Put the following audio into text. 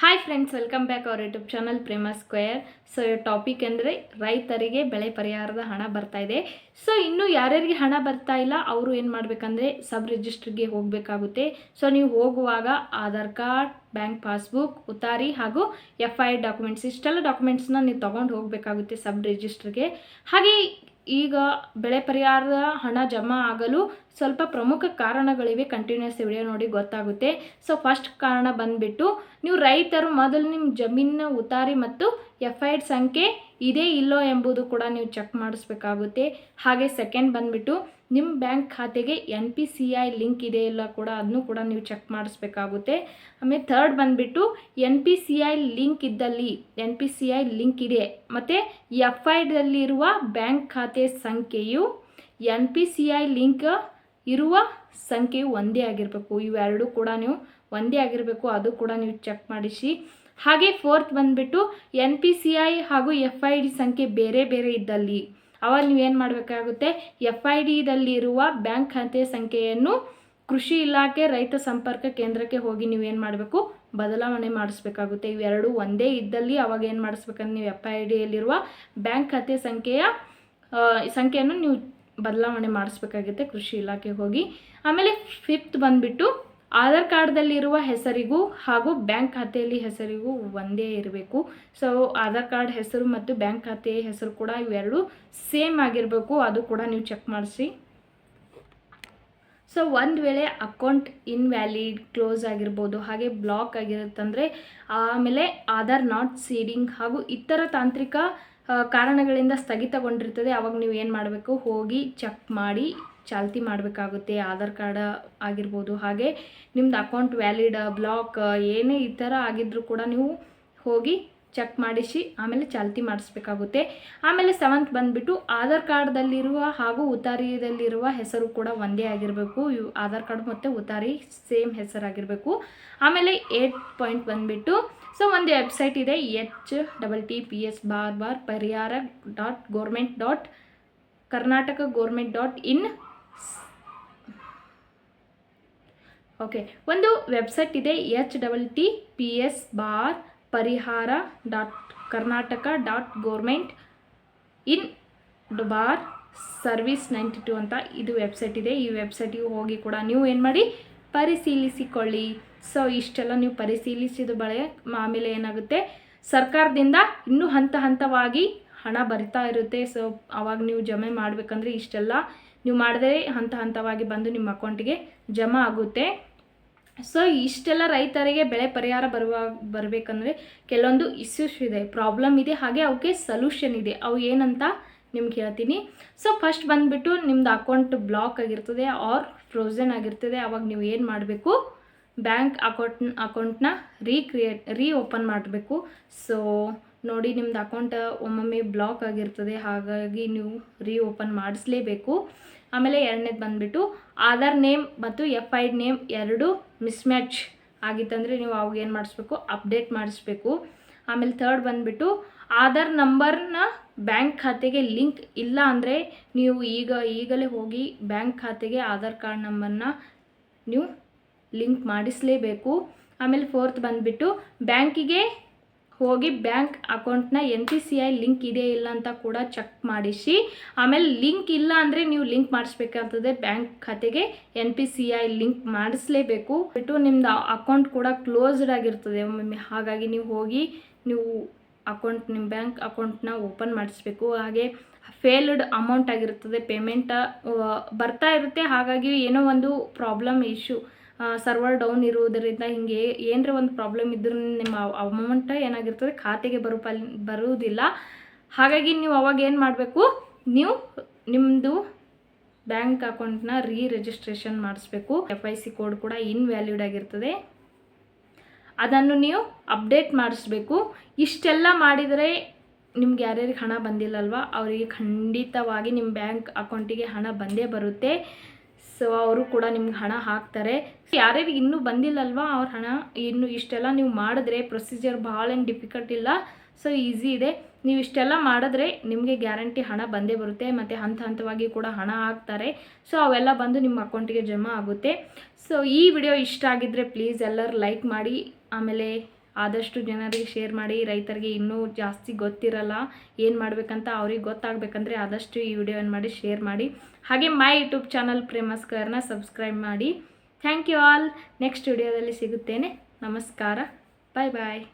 Hi friends welcome back our YouTube channel Prema square so topic ಅಂದರೆ ರೈತರಿಗೆ ಬೆಳೆ ಪರಿಹಾರದ ಹಣ ಬರ್ತಾ ಇದೆ. ಸೊ ಇನ್ನು ಯಾರ್ಯಾರಿಗೆ ಹಣ ಬರ್ತಾ ಇಲ್ಲ, ಅವರು ಏನು ಮಾಡಬೇಕಂದ್ರೆ ಸಬ್ ರಿಜಿಸ್ಟ್ರಿಗೆ ಹೋಗಬೇಕಾಗುತ್ತೆ. ಸೊ ನೀವು ಹೋಗುವಾಗ ಆಧಾರ್ ಕಾರ್ಡ್ ಬ್ಯಾಂಕ್ ಪಾಸ್ಬುಕ್, ಉತಾರಿ ಹಾಗೂ ಎಫ್ ಐ ಡಾಕ್ಯುಮೆಂಟ್ಸ್. ಇಷ್ಟೆಲ್ಲ ಡಾಕ್ಯುಮೆಂಟ್ಸ್ನ ನೀವು ತೊಗೊಂಡು ಹೋಗಬೇಕಾಗುತ್ತೆ ಸಬ್ ರಿಜಿಸ್ಟ್ರಿಗೆ. ಹಾಗೆ ಈಗ ಬೆಳೆ ಪರಿಹಾರದ ಹಣ ಜಮಾ ಆಗಲು ಸ್ವಲ್ಪ ಪ್ರಮುಖ ಕಾರಣಗಳಿವೆ ಕಂಟಿನ್ಯೂಸ್ ವಿಡಿಯೋ ನೋಡಿ ಗೊತ್ತಾಗುತ್ತೆ. ಸೊ, ಫಸ್ಟ್ ಕಾರಣ ಬಂದುಬಿಟ್ಟು ನೀವು ರೈತರು ಮೊದಲು ನಿಮ್ಮ ಜಮೀನಿನ ಉತಾರಿ ಮತ್ತು ಎಫ್ ಐ ಸಂಖ್ಯೆ ಇದೆ ಇಲ್ಲೋ ಎಂಬುದು ಕೂಡ ನೀವು ಚೆಕ್ ಮಾಡಿಸ್ಬೇಕಾಗುತ್ತೆ. ಹಾಗೆ ಸೆಕೆಂಡ್ ಬಂದುಬಿಟ್ಟು ನಿಮ್ಮ ಬ್ಯಾಂಕ್ ಖಾತೆಗೆ N P C I link ಇದೆ ಇಲ್ಲ ಕೂಡ ಅದನ್ನು ಕೂಡ ನೀವು ಚೆಕ್ ಮಾಡಿಸ್ಬೇಕಾಗುತ್ತೆ. ಆಮೇಲೆ ಥರ್ಡ್ ಬಂದುಬಿಟ್ಟು N P C I link ಇದ್ದಲ್ಲಿ, N P C I link ಇದೆ, ಮತ್ತು ಎಫ್ ಐದಲ್ಲಿರುವ ಬ್ಯಾಂಕ್ ಖಾತೆ ಸಂಖ್ಯೆಯು N P C I link ಇರುವ ಸಂಖ್ಯೆಯು ಒಂದೇ ಆಗಿರಬೇಕು. ಇವೆರಡೂ ಕೂಡ ನೀವು ಒಂದೇ ಆಗಿರಬೇಕು, ಅದು ಕೂಡ ನೀವು ಚೆಕ್ ಮಾಡಿಸಿ. ಹಾಗೆ ಫೋರ್ತ್ ಬಂದುಬಿಟ್ಟು ಎನ್ ಪಿ ಸಿ ಐ ಹಾಗೂ ಎಫ್ ಐ ಡಿ ಸಂಖ್ಯೆ ಬೇರೆ ಬೇರೆ ಇದ್ದಲ್ಲಿ. ಅವಾಗ ನೀವೇನು ಮಾಡಬೇಕಾಗುತ್ತೆ? ಎಫ್ ಐ ಡಿದಲ್ಲಿರುವ ಬ್ಯಾಂಕ್ ಖಾತೆ ಸಂಖ್ಯೆಯನ್ನು ಕೃಷಿ ಇಲಾಖೆ ರೈತ ಸಂಪರ್ಕ ಕೇಂದ್ರಕ್ಕೆ ಹೋಗಿ ನೀವು ಏನು ಮಾಡಬೇಕು? ಬದಲಾವಣೆ ಮಾಡಿಸ್ಬೇಕಾಗುತ್ತೆ. ಇವೆರಡು ಒಂದೇ ಇದ್ದಲ್ಲಿ ಅವಾಗ ಏನು ಮಾಡಿಸ್ಬೇಕಂದ್ರೆ ನೀವು ಎಫ್ ಐ ಡಿಯಲ್ಲಿರುವ ಬ್ಯಾಂಕ್ ಖಾತೆ ಸಂಖ್ಯೆಯ ಸಂಖ್ಯೆಯನ್ನು ನೀವು ಬದಲಾವಣೆ ಮಾಡಿಸ್ಬೇಕಾಗುತ್ತೆ ಕೃಷಿ ಇಲಾಖೆಗೆ ಹೋಗಿ. ಆಮೇಲೆ ಫಿಫ್ತ್ ಬಂದುಬಿಟ್ಟು ಆಧಾರ್ ಕಾರ್ಡ್ದಲ್ಲಿರುವ ಹೆಸರಿಗೂ ಹಾಗೂ ಬ್ಯಾಂಕ್ ಖಾತೆಯಲ್ಲಿ ಹೆಸರಿಗೂ ಒಂದೇ ಇರಬೇಕು. ಸೊ ಆಧಾರ್ ಕಾರ್ಡ್ ಹೆಸರು ಮತ್ತು ಬ್ಯಾಂಕ್ ಖಾತೆಯ ಹೆಸರು ಕೂಡ ಇವೆರಡು ಸೇಮ್ ಆಗಿರಬೇಕು. ಅದು ಕೂಡ ನೀವು ಚೆಕ್ ಮಾಡಿಸಿ. ಸೊ ಒಂದು ವೇಳೆ ಅಕೌಂಟ್ ಇನ್ವ್ಯಾಲಿಡ್, ಕ್ಲೋಸ್ ಆಗಿರ್ಬೋದು, ಹಾಗೆ ಬ್ಲಾಕ್ ಆಗಿರುತ್ತಂದರೆ, ಆಮೇಲೆ ಆಧಾರ್ ನಾಟ್ ಸೀಡಿಂಗ್ ಹಾಗೂ ಇತರ ತಾಂತ್ರಿಕ ಕಾರಣಗಳಿಂದ ಸ್ಥಗಿತಗೊಂಡಿರ್ತದೆ. ಅವಾಗ ನೀವು ಏನು ಮಾಡಬೇಕು? ಹೋಗಿ ಚೆಕ್ ಮಾಡಿ, ಚಾಲ್ತಿ ಮಾಡಬೇಕಾಗುತ್ತೆ. ಆಧಾರ್ ಕಾರ್ಡ್ ಆಗಿರ್ಬೋದು, ಹಾಗೆ ನಿಮ್ದು ಅಕೌಂಟ್ ವ್ಯಾಲಿಡ್ ಬ್ಲಾಕ್ ಏನೇ ಈ ಥರ ಆಗಿದ್ರೂ ಕೂಡ ನೀವು ಹೋಗಿ ಚೆಕ್ ಮಾಡಿಸಿ, ಆಮೇಲೆ ಚಾಲ್ತಿ ಮಾಡಿಸ್ಬೇಕಾಗುತ್ತೆ. ಆಮೇಲೆ ಸೆವೆಂತ್ ಬಂದುಬಿಟ್ಟು ಆಧಾರ್ ಕಾರ್ಡ್ದಲ್ಲಿರುವ ಹಾಗೂ ಉತಾರಿಯದಲ್ಲಿರುವ ಹೆಸರು ಕೂಡ ಒಂದೇ ಆಗಿರಬೇಕು. ಆಧಾರ್ ಕಾರ್ಡ್ ಮತ್ತು ಉತಾರಿ ಸೇಮ್ ಹೆಸರಾಗಿರಬೇಕು. ಆಮೇಲೆ ಏಟ್ ಪಾಯಿಂಟ್ ಬಂದುಬಿಟ್ಟು ಸೊ ಒಂದು ವೆಬ್ಸೈಟ್ ಇದೆ H double T P S bar bar Parihara dot government dot Karnataka government dot in okay ಒಂದು ವೆಬ್ಸೈಟ್ ಇದೆ H double T P S bar Parihara dot Karnataka dot government in bar service ninety two ಅಂತ ಇದು website ಇದೆ. ಈ ವೆಬ್ಸೈಟಿಗೆ ಹೋಗಿ ಕೂಡ ನೀವು ಏನು ಮಾಡಿ ಪರಿಶೀಲಿಸಿಕೊಳ್ಳಿ. ಸೊ, ಇಷ್ಟೆಲ್ಲ ನೀವು ಪರಿಶೀಲಿಸಿದ ಬಳಿಕ ಆಮೇಲೆ ಏನಾಗುತ್ತೆ? ಸರ್ಕಾರದಿಂದ ಇನ್ನೂ ಹಂತ ಹಂತವಾಗಿ ಹಣ ಬರಿತಾ ಇರುತ್ತೆ. ಸೊ, ಅವಾಗ ನೀವು ಜಮೆ ಮಾಡಬೇಕಂದ್ರೆ ಇಷ್ಟೆಲ್ಲ ನೀವು ಮಾಡಿದ್ರೆ ಹಂತ ಹಂತವಾಗಿ ಬಂದು ನಿಮ್ಮ ಅಕೌಂಟಿಗೆ ಜಮಾ ಆಗುತ್ತೆ. ಸೊ, ಇಷ್ಟೆಲ್ಲ ರೈತರಿಗೆ ಬೆಳೆ ಪರಿಹಾರ ಬರುವ, ಬರಬೇಕಂದ್ರೆ ಕೆಲವೊಂದು ಇಶ್ಯೂಸ್ ಇದೆ. ಪ್ರಾಬ್ಲಮ್ ಇದೆ, ಹಾಗೆ ಅವಕ್ಕೆ ಸೊಲ್ಯೂಷನ್ ಇದೆ. ಅವು ಏನಂತ? ನಿಮ್ಗೆ ಹೇಳ್ತೀನಿ ಸೊ ಫಸ್ಟ್ ಬಂದುಬಿಟ್ಟು ನಿಮ್ದು ಅಕೌಂಟ್ ಬ್ಲಾಕ್ ಆಗಿರ್ತದೆ ಆರ್ ಫ್ರೋಝನ್ ಆಗಿರ್ತದೆ. ಅವಾಗ ನೀವು ಏನು ಮಾಡಬೇಕು? ಬ್ಯಾಂಕ್ ಅಕೌಂಟ್ ಅಕೌಂಟ್ನ ರೀಕ್ರಿಯೇಟ್ ರೀ ಓಪನ್ ಮಾಡಬೇಕು. ಸೊ ನೋಡಿ ನಿಮ್ದು ಅಕೌಂಟ್ ಒಮ್ಮೊಮ್ಮೆ ಬ್ಲಾಕ್ ಆಗಿರ್ತದೆ. ಹಾಗಾಗಿ ನೀವು ರೀ ಓಪನ್ ಮಾಡಿಸ್ಲೇಬೇಕು. ಆಮೇಲೆ ಎರಡನೇದು ಬಂದುಬಿಟ್ಟು ಆಧಾರ್ ನೇಮ್ ಮತ್ತು ಎಫ್ ಐ ನೇಮ್ ಎರಡು ಮಿಸ್ಮ್ಯಾಚ್ ಆಗಿತ್ತಂದರೆ ನೀವು ಅವಾಗ ಏನು ಮಾಡಿಸ್ಬೇಕು? ಅಪ್ಡೇಟ್ ಮಾಡಿಸ್ಬೇಕು. ಆಮೇಲೆ ಥರ್ಡ್ ಬಂದುಬಿಟ್ಟು ಆಧಾರ್ ನಂಬರ್ನ ಬ್ಯಾಂಕ್ ಖಾತೆಗೆ ಲಿಂಕ್ ಇಲ್ಲ ಅಂದರೆ ನೀವು ಈಗ ಈಗಲೇ ಹೋಗಿ ಬ್ಯಾಂಕ್ ಖಾತೆಗೆ ಆಧಾರ್ ಕಾರ್ಡ್ ನಂಬರ್ನ ನೀವು ಲಿಂಕ್ ಮಾಡಿಸಲೇಬೇಕು. ಆಮೇಲೆ ಫೋರ್ತ್ ಬಂದುಬಿಟ್ಟು ಬ್ಯಾಂಕಿಗೆ ಹೋಗಿ ಬ್ಯಾಂಕ್ ಅಕೌಂಟ್ನ N P C I link ಇದೆ ಇಲ್ಲ ಅಂತ ಕೂಡ ಚೆಕ್ ಮಾಡಿಸಿ. ಆಮೇಲೆ ಲಿಂಕ್ ಇಲ್ಲ ಅಂದರೆ ನೀವು ಲಿಂಕ್ ಮಾಡಿಸ್ಬೇಕಾಗ್ತದೆ. ಬ್ಯಾಂಕ್ ಖಾತೆಗೆ N P C I link ಮಾಡಿಸ್ಲೇಬೇಕು. ಬಿಟ್ಟು ನಿಮ್ದು ಅಕೌಂಟ್ ಕೂಡ ಕ್ಲೋಸ್ಡ್ ಆಗಿರ್ತದೆ. ಒಮ್ಮೊಮ್ಮೆ ಹಾಗಾಗಿ ನೀವು ಹೋಗಿ ನೀವು ಅಕೌಂಟ್, ನಿಮ್ಮ ಬ್ಯಾಂಕ್ ಅಕೌಂಟ್ನ ಓಪನ್ ಮಾಡಿಸ್ಬೇಕು. ಹಾಗೆ ಫೇಲ್ಡ್ ಅಮೌಂಟ್ ಆಗಿರುತ್ತದೆ ಪೇಮೆಂಟ್ ಬರ್ತಾ ಇರುತ್ತೆ. ಹಾಗಾಗಿ ಏನೋ ಒಂದು ಪ್ರಾಬ್ಲಮ್ ಇಶ್ಯೂ ಸರ್ವರ್ ಡೌನ್ ಇರುವುದರಿಂದ ಹಿಂಗೆ ಏನರ ಒಂದು ಪ್ರಾಬ್ಲಮ್ ಇದ್ರೂ ನಿಮ್ಮ ಅಮೌಂಟ್ ಏನಾಗಿರ್ತದೆ, ಖಾತೆಗೆ ಬರೋ ಬರುವುದಿಲ್ಲ. ಹಾಗಾಗಿ ನೀವು ಅವಾಗ ಏನು ಮಾಡಬೇಕು, ನೀವು ನಿಮ್ಮದು ಬ್ಯಾಂಕ್ ಅಕೌಂಟ್ನ ರೀ ರಿಜಿಸ್ಟ್ರೇಷನ್ ಮಾಡಿಸ್ಬೇಕು. ಎಫ್ ಐ ಸಿ ಕೋಡ್ ಕೂಡ ಇನ್ವ್ಯಾಲಿಡ್ ಆಗಿರ್ತದೆ. ಅದನ್ನು ನೀವು ಅಪ್ಡೇಟ್ ಮಾಡಿಸ್ಬೇಕು. ಇಷ್ಟೆಲ್ಲ ಮಾಡಿದರೆ ನಿಮ್ಗೆ ಯಾರ್ಯಾರಿಗೆ ಹಣ ಬಂದಿಲ್ಲಲ್ವ, ಅವರಿಗೆ ಖಂಡಿತವಾಗಿ ನಿಮ್ಮ ಬ್ಯಾಂಕ್ ಅಕೌಂಟಿಗೆ ಹಣ ಬಂದೇ ಬರುತ್ತೆ. ಸೊ ಅವರು ಕೂಡ ನಿಮ್ಗೆ ಹಣ ಹಾಕ್ತಾರೆ. ಯಾರ್ಯಾರಿಗೆ ಇನ್ನೂ ಬಂದಿಲ್ಲಲ್ವ ಅವ್ರ ಹಣ, ಇನ್ನು ಇಷ್ಟೆಲ್ಲ ನೀವು ಮಾಡಿದ್ರೆ ಪ್ರೊಸೀಜರ್ ಭಾಳ ಏನು ಡಿಫಿಕಲ್ಟ್ ಇಲ್ಲ. ಸೊ ಈಸಿ ಇದೆ. ನೀವು ಇಷ್ಟೆಲ್ಲ ಮಾಡಿದ್ರೆ ನಿಮಗೆ ಗ್ಯಾರಂಟಿ ಹಣ ಬಂದೇ ಬರುತ್ತೆ. ಮತ್ತು ಹಂತ ಹಂತವಾಗಿ ಕೂಡ ಹಣ ಹಾಕ್ತಾರೆ. ಸೊ ಅವೆಲ್ಲ ಬಂದು ನಿಮ್ಮ ಅಕೌಂಟಿಗೆ ಜಮಾ ಆಗುತ್ತೆ. ಸೊ ಈ ವಿಡಿಯೋ ಇಷ್ಟ ಆಗಿದ್ದರೆ ಪ್ಲೀಸ್ ಎಲ್ಲರೂ ಲೈಕ್ ಮಾಡಿ. ಆಮೇಲೆ ಆದಷ್ಟು ಜನರಿಗೆ ಶೇರ್ ಮಾಡಿ. ರೈತರಿಗೆ ಇನ್ನೂ ಜಾಸ್ತಿ ಗೊತ್ತಿರಲ್ಲ ಏನು ಮಾಡಬೇಕಂತ ಅವ್ರಿಗೆ ಗೊತ್ತಾಗಬೇಕಂದ್ರೆ ಆದಷ್ಟು ಈ ವಿಡಿಯೋ ಮಾಡಿ ಶೇರ್ ಮಾಡಿ. ಹಾಗೆ ಮೈ ಯೂಟ್ಯೂಬ್ ಚಾನಲ್ ಪ್ರೇಮಸ್ಕರ್ನ ಸಬ್ಸ್ಕ್ರೈಬ್ ಮಾಡಿ. ಥ್ಯಾಂಕ್ ಯು ಆಲ್ ನೆಕ್ಸ್ಟ್ ವಿಡಿಯೋದಲ್ಲಿ ಸಿಗುತ್ತೇನೆ. ನಮಸ್ಕಾರ. ಬಾಯ್ ಬಾಯ್